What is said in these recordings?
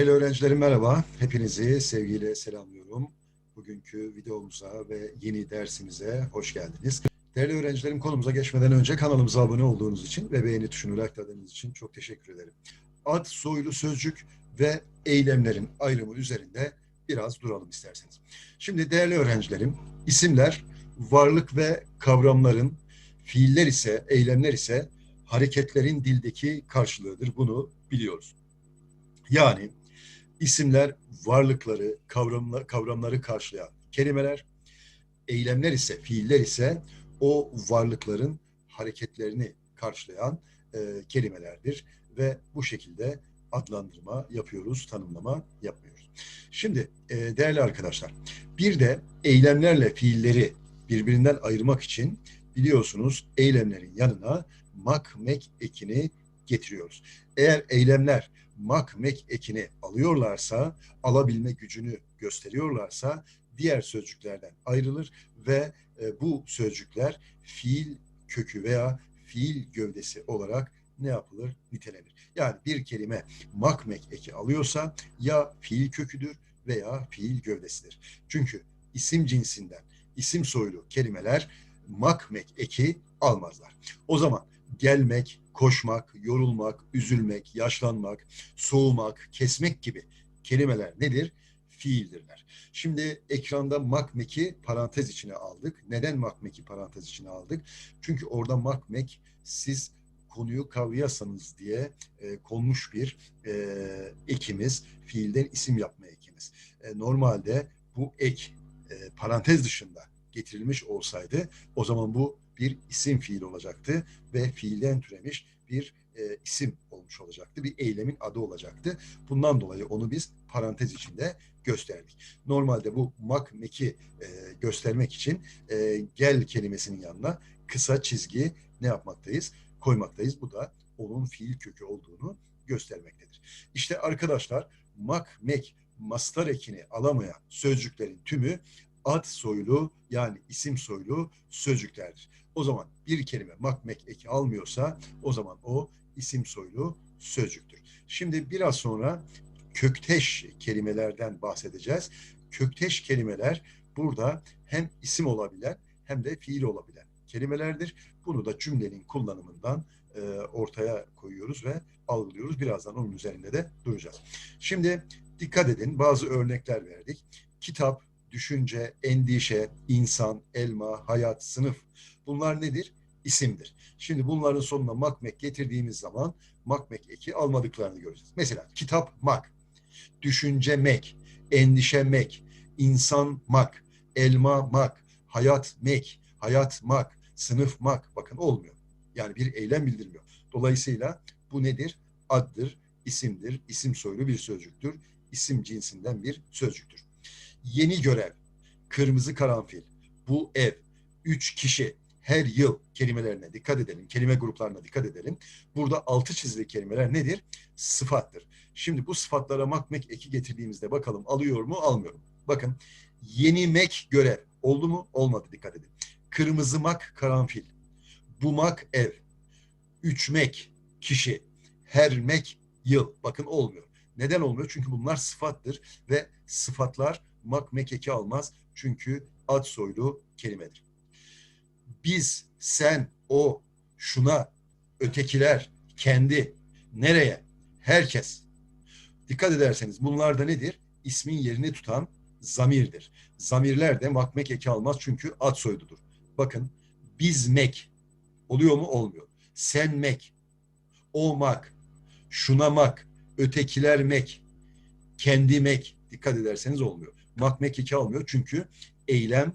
Değerli öğrencilerim merhaba. Hepinizi sevgiyle selamlıyorum. Bugünkü videomuza ve yeni dersimize hoş geldiniz. Değerli öğrencilerim konumuza geçmeden önce kanalımıza abone olduğunuz için ve beğeni tuşunu likeladığınız için çok teşekkür ederim. Ad, soylu sözcük ve eylemlerin ayrımı üzerinde biraz duralım isterseniz. Şimdi değerli öğrencilerim, isimler varlık ve kavramların, fiiller ise, eylemler ise hareketlerin dildeki karşılığıdır. Bunu biliyoruz. Yani isimler varlıkları, kavramla, kavramları karşılayan kelimeler, eylemler ise, fiiller ise o varlıkların hareketlerini karşılayan e, kelimelerdir ve bu şekilde adlandırma yapıyoruz, tanımlama yapmıyoruz. Şimdi e, değerli arkadaşlar, bir de eylemlerle fiilleri birbirinden ayırmak için biliyorsunuz eylemlerin yanına mak mek ekini getiriyoruz. Eğer eylemler mak mek ekini alıyorlarsa, alabilme gücünü gösteriyorlarsa diğer sözcüklerden ayrılır ve e, bu sözcükler fiil kökü veya fiil gövdesi olarak ne yapılır? Nitelenir. Yani bir kelime mak mek eki alıyorsa ya fiil köküdür veya fiil gövdesidir. Çünkü isim cinsinden isim soylu kelimeler mak mek eki almazlar. O zaman gelmek, koşmak, yorulmak, üzülmek, yaşlanmak, soğumak, kesmek gibi kelimeler nedir? Fiildirler. Şimdi ekranda makmeki parantez içine aldık. Neden makmeki parantez içine aldık? Çünkü orada makmek siz konuyu kavrayasanız diye e, konmuş bir e, ekimiz, fiilden isim yapma ekimiz. E, normalde bu ek e, parantez dışında getirilmiş olsaydı o zaman bu bir isim fiil olacaktı ve fiilden türemiş bir e, isim olmuş olacaktı. Bir eylemin adı olacaktı. Bundan dolayı onu biz parantez içinde gösterdik. Normalde bu mak meki e, göstermek için e, gel kelimesinin yanına kısa çizgi ne yapmaktayız? Koymaktayız. Bu da onun fiil kökü olduğunu göstermektedir. İşte arkadaşlar mak mek mastar ekini alamayan sözcüklerin tümü ad soylu yani isim soylu sözcüklerdir. O zaman bir kelime makmek eki almıyorsa o zaman o isim soylu sözcüktür. Şimdi biraz sonra kökteş kelimelerden bahsedeceğiz. Kökteş kelimeler burada hem isim olabilen hem de fiil olabilen kelimelerdir. Bunu da cümlenin kullanımından e, ortaya koyuyoruz ve algılıyoruz. Birazdan onun üzerinde de duracağız. Şimdi dikkat edin bazı örnekler verdik. Kitap, düşünce, endişe, insan, elma, hayat, sınıf bunlar nedir? İsimdir. Şimdi bunların sonuna makmek getirdiğimiz zaman makmek eki almadıklarını göreceğiz. Mesela kitap mak, düşünce mek, endişe mek, insan mak, elma mak, hayat mek, hayat mak, sınıf mak. Bakın olmuyor. Yani bir eylem bildirmiyor. Dolayısıyla bu nedir? Addır, isimdir, isim soylu bir sözcüktür. İsim cinsinden bir sözcüktür yeni görev, kırmızı karanfil, bu ev, üç kişi, her yıl kelimelerine dikkat edelim. Kelime gruplarına dikkat edelim. Burada altı çizili kelimeler nedir? Sıfattır. Şimdi bu sıfatlara makmek eki getirdiğimizde bakalım alıyor mu almıyor mu? Bakın yeni mek görev oldu mu? Olmadı dikkat edin. Kırmızı mak karanfil, bumak ev, üçmek kişi, hermek yıl. Bakın olmuyor. Neden olmuyor? Çünkü bunlar sıfattır ve sıfatlar mak mekeki almaz. Çünkü ad soylu kelimedir. Biz, sen, o, şuna, ötekiler, kendi, nereye, herkes. Dikkat ederseniz bunlar da nedir? İsmin yerini tutan zamirdir. Zamirler de makmek eki almaz çünkü ad soydudur. Bakın bizmek oluyor mu? Olmuyor. Senmek, omak, şunamak, ötekilermek, kendimek dikkat ederseniz olmuyor. Makmek eki almıyor çünkü eylem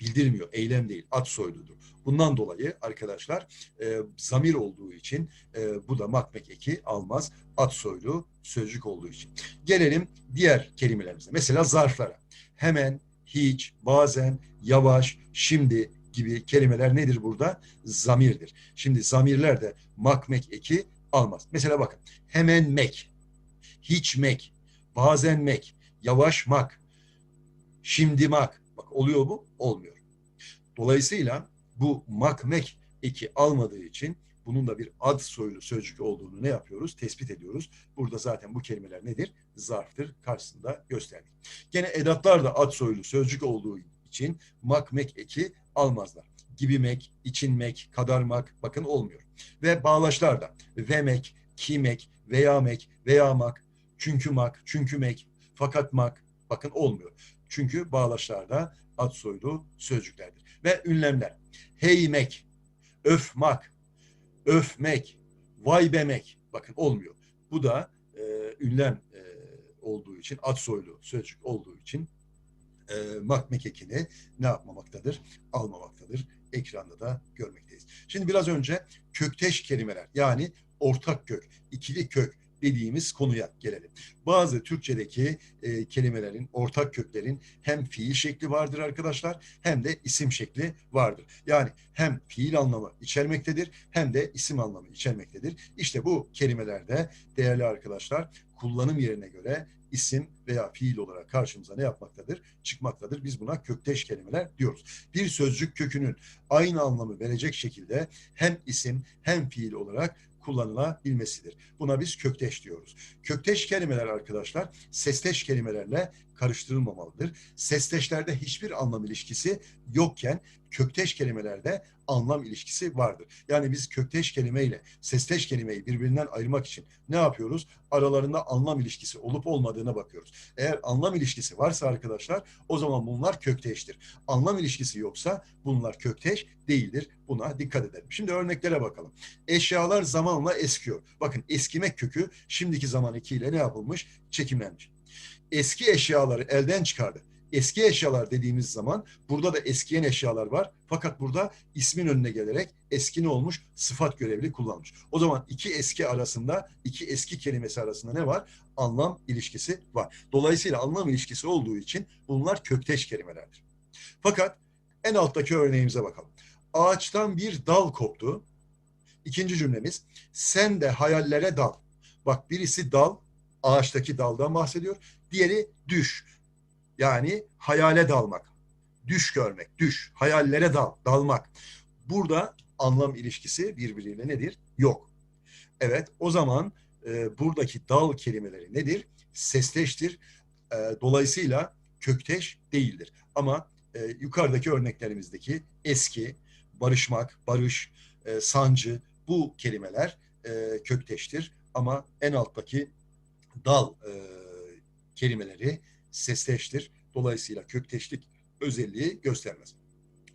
bildirmiyor. Eylem değil, ad soyludur. Bundan dolayı arkadaşlar e, zamir olduğu için e, bu da makmek eki almaz. Ad soylu sözcük olduğu için. Gelelim diğer kelimelerimize. Mesela zarflara. Hemen, hiç, bazen, yavaş, şimdi gibi kelimeler nedir burada? Zamirdir. Şimdi zamirler de makmek eki almaz. Mesela bakın hemen mek, hiç mek, bazen mek, yavaş mak, şimdi mak. Bak oluyor mu? Olmuyor. Dolayısıyla bu mak mek eki almadığı için bunun da bir ad soylu sözcük olduğunu ne yapıyoruz? Tespit ediyoruz. Burada zaten bu kelimeler nedir? Zarftır. Karşısında gösterdik. Gene edatlar da ad soylu sözcük olduğu için mak mek eki almazlar. Gibimek, içinmek, kadarmak bakın olmuyor. Ve bağlaçlar da vemek, kimek, veyamek, veyamak, çünkümak, çünkümek, fakatmak bakın olmuyor. Çünkü bağlaçlarda ad soylu sözcüklerdir. Ve ünlemler. Heymek, öfmak, öfmek, vay bemek bakın olmuyor. Bu da e, ünlem e, olduğu için, ad soylu sözcük olduğu için e, makmek ekini ne yapmamaktadır? Almamaktadır. Ekranda da görmekteyiz. Şimdi biraz önce kökteş kelimeler yani ortak kök, ikili kök dediğimiz konuya gelelim. Bazı Türkçedeki e, kelimelerin, ortak köklerin hem fiil şekli vardır arkadaşlar hem de isim şekli vardır. Yani hem fiil anlamı içermektedir hem de isim anlamı içermektedir. İşte bu kelimelerde değerli arkadaşlar kullanım yerine göre isim veya fiil olarak karşımıza ne yapmaktadır? Çıkmaktadır. Biz buna kökteş kelimeler diyoruz. Bir sözcük kökünün aynı anlamı verecek şekilde hem isim hem fiil olarak kullanılabilmesidir. Buna biz kökteş diyoruz. Kökteş kelimeler arkadaşlar sesteş kelimelerle karıştırılmamalıdır. Sesteşlerde hiçbir anlam ilişkisi yokken kökteş kelimelerde anlam ilişkisi vardır. Yani biz kökteş kelimeyle sesteş kelimeyi birbirinden ayırmak için ne yapıyoruz? Aralarında anlam ilişkisi olup olmadığına bakıyoruz. Eğer anlam ilişkisi varsa arkadaşlar o zaman bunlar kökteştir. Anlam ilişkisi yoksa bunlar kökteş değildir. Buna dikkat edelim. Şimdi örneklere bakalım. Eşyalar zamanla eskiyor. Bakın eskimek kökü şimdiki zaman ekiyle ne yapılmış? Çekimlenmiş. Eski eşyaları elden çıkardı. Eski eşyalar dediğimiz zaman burada da eskiyen eşyalar var. Fakat burada ismin önüne gelerek eski ne olmuş? Sıfat görevli kullanmış. O zaman iki eski arasında, iki eski kelimesi arasında ne var? Anlam ilişkisi var. Dolayısıyla anlam ilişkisi olduğu için bunlar kökteş kelimelerdir. Fakat en alttaki örneğimize bakalım. Ağaçtan bir dal koptu. İkinci cümlemiz sen de hayallere dal. Bak birisi dal, ağaçtaki daldan bahsediyor. Diğeri düş. Yani hayale dalmak. Düş görmek, düş. Hayallere dal, dalmak. Burada anlam ilişkisi birbiriyle nedir? Yok. Evet o zaman e, buradaki dal kelimeleri nedir? Sesleştir. E, dolayısıyla kökteş değildir. Ama e, yukarıdaki örneklerimizdeki eski, barışmak, barış, e, sancı bu kelimeler e, kökteştir. Ama en alttaki dal e, kelimeleri sesleştir. Dolayısıyla kökteşlik özelliği göstermez.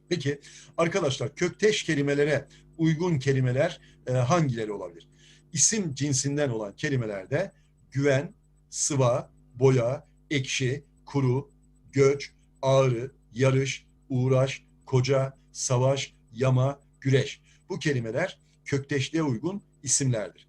Peki arkadaşlar kökteş kelimelere uygun kelimeler e, hangileri olabilir? İsim cinsinden olan kelimelerde güven, sıva, boya, ekşi, kuru, göç, ağrı, yarış, uğraş, koca, savaş, yama, güreş. Bu kelimeler kökteşliğe uygun isimlerdir.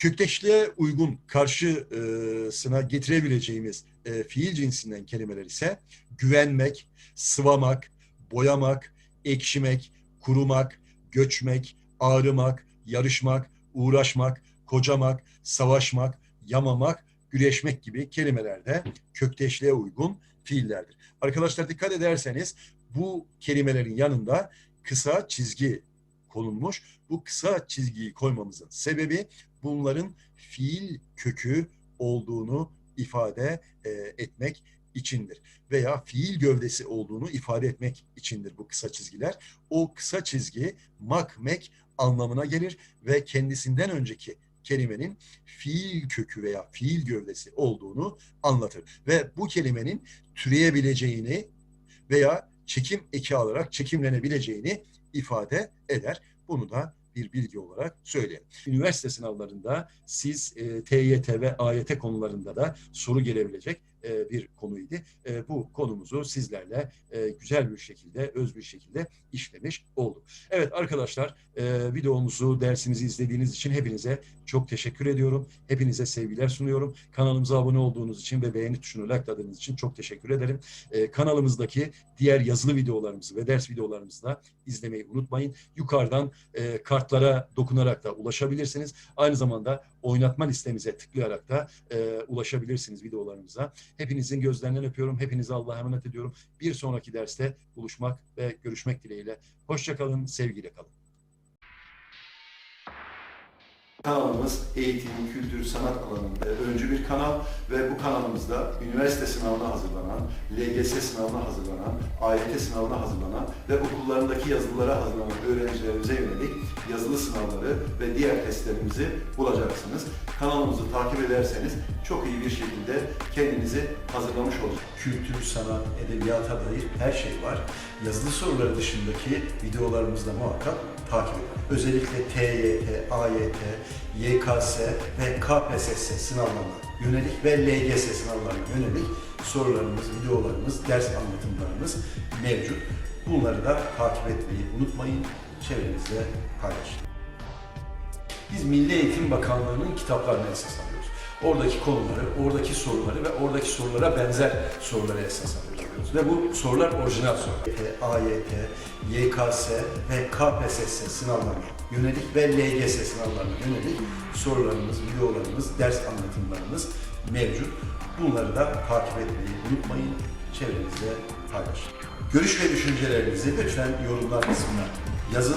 Kökteşliğe uygun karşısına getirebileceğimiz e, fiil cinsinden kelimeler ise güvenmek, sıvamak, boyamak, ekşimek, kurumak, göçmek, ağrımak, yarışmak, uğraşmak, kocamak, savaşmak, yamamak, güreşmek gibi kelimelerde kökteşliğe uygun fiillerdir. Arkadaşlar dikkat ederseniz bu kelimelerin yanında kısa çizgi konulmuş. Bu kısa çizgiyi koymamızın sebebi bunların fiil kökü olduğunu ifade e, etmek içindir. Veya fiil gövdesi olduğunu ifade etmek içindir bu kısa çizgiler. O kısa çizgi mak mek anlamına gelir ve kendisinden önceki kelimenin fiil kökü veya fiil gövdesi olduğunu anlatır. Ve bu kelimenin türeyebileceğini veya çekim eki alarak çekimlenebileceğini ifade eder. Bunu da bir bilgi olarak söyleyelim. Üniversite sınavlarında siz e, TYT ve AYT konularında da soru gelebilecek e, bir konuydu. E, bu konumuzu sizlerle e, güzel bir şekilde, öz bir şekilde işlemiş olduk. Evet arkadaşlar e, videomuzu, dersimizi izlediğiniz için hepinize çok teşekkür ediyorum. Hepinize sevgiler sunuyorum. Kanalımıza abone olduğunuz için ve beğeni tuşunu likeladığınız için çok teşekkür ederim. Kanalımızdaki diğer yazılı videolarımızı ve ders videolarımızı da izlemeyi unutmayın. Yukarıdan kartlara dokunarak da ulaşabilirsiniz. Aynı zamanda oynatma listemize tıklayarak da ulaşabilirsiniz videolarımıza. Hepinizin gözlerinden öpüyorum. Hepinize Allah'a emanet ediyorum. Bir sonraki derste buluşmak ve görüşmek dileğiyle. Hoşçakalın, sevgiyle kalın. Kanalımız eğitim, kültür, sanat alanında öncü bir kanal ve bu kanalımızda üniversite sınavına hazırlanan, LGS sınavına hazırlanan, AYT sınavına hazırlanan ve okullarındaki yazılılara hazırlanan öğrencilerimize yönelik yazılı sınavları ve diğer testlerimizi bulacaksınız. Kanalımızı takip ederseniz çok iyi bir şekilde kendinizi hazırlamış olacaksınız. kültür, sanat, edebiyata dair her şey var. Yazılı soruları dışındaki videolarımızda muhakkak takip edin. Özellikle TYT, AYT, YKS ve KPSS sınavlarına yönelik ve LGS sınavlarına yönelik sorularımız, videolarımız, ders anlatımlarımız mevcut. Bunları da takip etmeyi unutmayın, çevrenizde paylaşın. Biz Milli Eğitim Bakanlığı'nın kitaplarını esas alıyoruz. Oradaki konuları, oradaki soruları ve oradaki sorulara benzer soruları esas alıyoruz. Ve bu sorular orijinal sorular. AYT, YKS ve KPSS sınavlarına yönelik ve LGS sınavlarına yönelik sorularımız, videolarımız, ders anlatımlarımız mevcut. Bunları da takip etmeyi unutmayın, çevrenizde paylaşın. Görüş ve düşüncelerinizi lütfen yorumlar kısmına yazın.